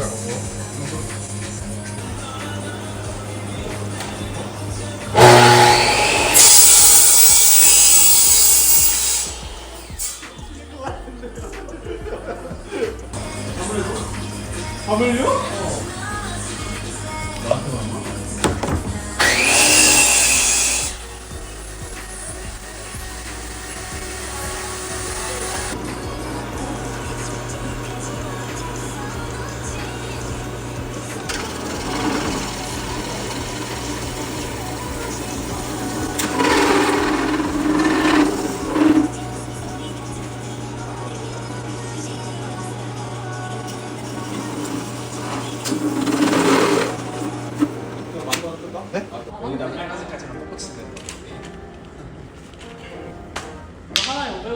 줄 알고. 아무래도? 아무래도?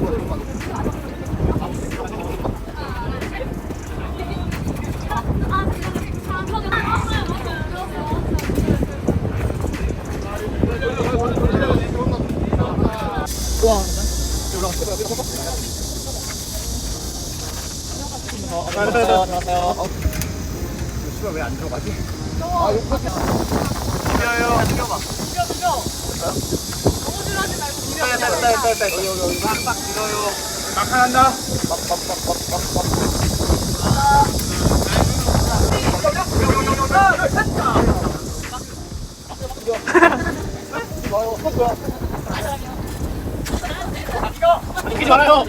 아, 와. 안녕하세요. 안녕하세요. 씨발 왜안 들어가지? 아, 욕하지. 안녕하세요. 죽여봐. 죽여, 죽여. 너무 싫어하지 말고 죽여. 있다 있다 있다 여기 여기 여기 빡빡 길어요 막한다 비키지 말아요.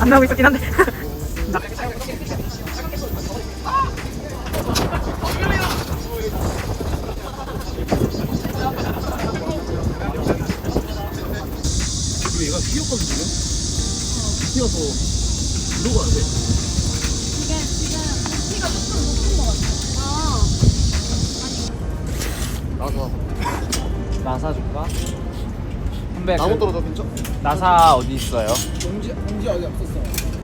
안 나오고 있었긴 한데. 뛰었거든요. 뛰어서 들어가야 돼. 이게 지금 키가 조금 높은 것 같아. 아. 나사. 나사 줄까? 선배 나무 그 떨어져 괜찮? 나사 어디 있어요? 공지 공지 아직 없었어.